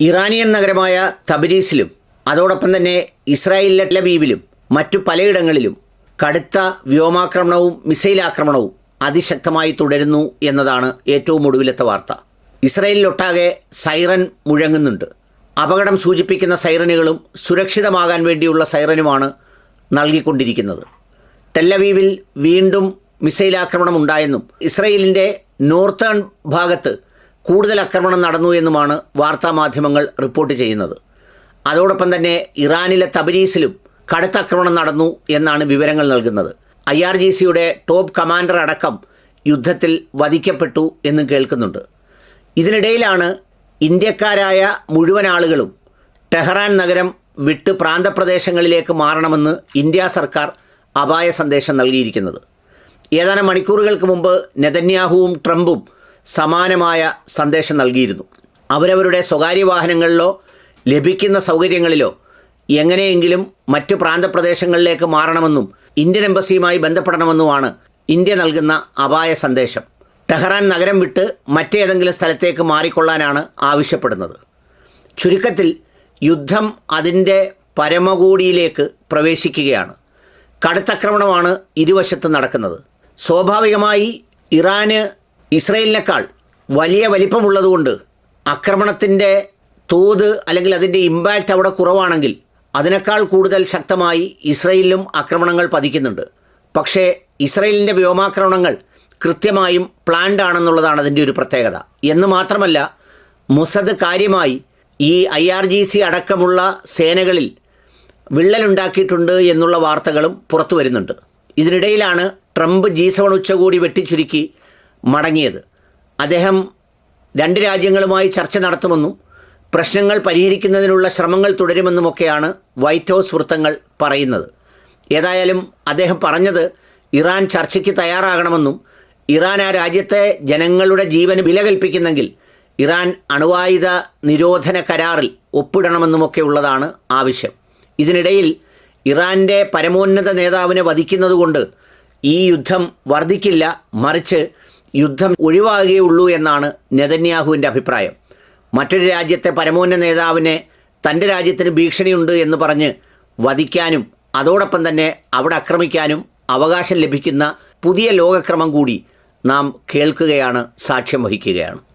Iranian നഗരമായ തബരീസിലും അതോടൊപ്പം തന്നെ ഇസ്രായേലിലെ ലബീവിലും മറ്റു പലയിടങ്ങളിലും കടുത്ത വ്യോമാക്രമണവും മിസൈൽ ആക്രമണവും അതിശക്തമായി തുടരുന്നു എന്നതാണ് ഏറ്റവും ഒടുവിലത്തെ വാർത്ത. ഇസ്രായേലിലൊട്ടാകെ സൈറൻ മുഴങ്ങുന്നുണ്ട്. അപകടം സൂചിപ്പിക്കുന്ന സൈറനുകളും സുരക്ഷിതമാകാൻ വേണ്ടിയുള്ള സൈറനുമാണ് നൽകിക്കൊണ്ടിരിക്കുന്നത്. ടെല്ലവീവിൽ വീണ്ടും മിസൈൽ ആക്രമണം ഉണ്ടായെന്നും ഇസ്രയേലിന്റെ നോർത്തേൺ ഭാഗത്ത് കൂടുതൽ ആക്രമണം നടന്നു എന്നുമാണ് വാർത്താമാധ്യമങ്ങൾ റിപ്പോർട്ട് ചെയ്യുന്നത്. അതോടൊപ്പം തന്നെ ഇറാനിലെ തബരീസിലും കടുത്ത ആക്രമണം നടന്നു എന്നാണ് വിവരങ്ങൾ നൽകുന്നത്. ഐ ആർ ജി സിയുടെ ടോപ്പ് കമാൻഡർ അടക്കം യുദ്ധത്തിൽ വധിക്കപ്പെട്ടു എന്നും കേൾക്കുന്നുണ്ട്. ഇതിനിടയിലാണ് ഇന്ത്യക്കാരായ മുഴുവൻ ആളുകളും ടെഹ്റാൻ നഗരം വിട്ട് പ്രാന്തപ്രദേശങ്ങളിലേക്ക് മാറണമെന്ന് ഇന്ത്യ സർക്കാർ അപായ സന്ദേശം നൽകിയിരിക്കുന്നത്. ഏതാനും മണിക്കൂറുകൾക്ക് മുമ്പ് നെതന്യാഹുവും ട്രംപും സമാനമായ സന്ദേശം നൽകിയിരുന്നു. അവരവരുടെ സ്വകാര്യ വാഹനങ്ങളിലോ ലഭിക്കുന്ന സൗകര്യങ്ങളിലോ എങ്ങനെയെങ്കിലും മറ്റു പ്രാന്തപ്രദേശങ്ങളിലേക്ക് മാറണമെന്നും ഇന്ത്യൻ എംബസിയുമായി ബന്ധപ്പെടണമെന്നുമാണ് ഇന്ത്യ നൽകുന്ന അപായ സന്ദേശം. ടെഹ്റാൻ നഗരം വിട്ട് മറ്റേതെങ്കിലും സ്ഥലത്തേക്ക് മാറിക്കൊള്ളാനാണ് ആവശ്യപ്പെടുന്നത്. ചുരുക്കത്തിൽ യുദ്ധം അതിന്റെ പരമകൂടിയിലേക്ക് പ്രവേശിക്കുകയാണ്. കടുത്താക്രമണമാണ് ഇരുവശത്തും നടക്കുന്നത്. സ്വാഭാവികമായി ഇറാന് ഇസ്രയേലിനേക്കാൾ വലിയ വലിപ്പമുള്ളതുകൊണ്ട് ആക്രമണത്തിന്റെ തോത് അല്ലെങ്കിൽ അതിന്റെ ഇമ്പാക്റ്റ് അവിടെ കുറവാണെങ്കിൽ അതിനേക്കാൾ കൂടുതൽ ശക്തമായി ഇസ്രയേലിലും ആക്രമണങ്ങൾ പതിക്കുന്നുണ്ട്. പക്ഷേ ഇസ്രയേലിന്റെ വ്യോമാക്രമണങ്ങൾ കൃത്യമായും പ്ലാൻഡ് ആണെന്നുള്ളതാണ് അതിന്റെ ഒരു പ്രത്യേകത. എന്ന് മാത്രമല്ല മുസദ് കാര്യമായി ഈ ഐ ആർ ജി സി അടക്കമുള്ള സേനകളിൽ വിള്ളലുണ്ടാക്കിയിട്ടുണ്ട് എന്നുള്ള വാർത്തകളും പുറത്തു വരുന്നുണ്ട്. ഇതിനിടയിലാണ് ട്രംപ് ജി സെവൻ ഉച്ചകോടി വെട്ടിച്ചുരുക്കി മടങ്ങിയത്. അദ്ദേഹം രണ്ട് രാജ്യങ്ങളുമായി ചർച്ച നടത്തുമെന്നും പ്രശ്നങ്ങൾ പരിഹരിക്കുന്നതിനുള്ള ശ്രമങ്ങൾ തുടരുമെന്നുമൊക്കെയാണ് വൈറ്റ് ഹൗസ് വൃത്തങ്ങൾ പറയുന്നത്. ഏതായാലും അദ്ദേഹം പറഞ്ഞത് ഇറാൻ ചർച്ചയ്ക്ക് തയ്യാറാകണമെന്നും ഇറാൻ ആ രാജ്യത്തെ ജനങ്ങളുടെ ജീവന് വില കൽപ്പിക്കുന്നെങ്കിൽ ഇറാൻ അണുവായുധ നിരോധന കരാറിൽ ഒപ്പിടണമെന്നുമൊക്കെ ഉള്ളതാണ് ആവശ്യം. ഇതിനിടയിൽ ഇറാന്റെ പരമോന്നത നേതാവിനെ വധിക്കുന്നതുകൊണ്ട് ഈ യുദ്ധം വർദ്ധിക്കില്ല മറിച്ച് യുദ്ധം ഒഴിവാകുകയുള്ളൂ എന്നാണ് നെതന്യാഹുവിന്റെ അഭിപ്രായം. മറ്റൊരു രാജ്യത്തെ പരമോന്ന നേതാവിനെ തന്റെ രാജ്യത്തിന് ഭീഷണിയുണ്ട് എന്ന് പറഞ്ഞ് വധിക്കാനും അതോടൊപ്പം തന്നെ അവിടെ ആക്രമിക്കാനും അവകാശം ലഭിക്കുന്ന പുതിയ ലോകക്രമം കൂടി നാം കേൾക്കുകയാണ് സാക്ഷ്യം വഹിക്കുകയാണ്.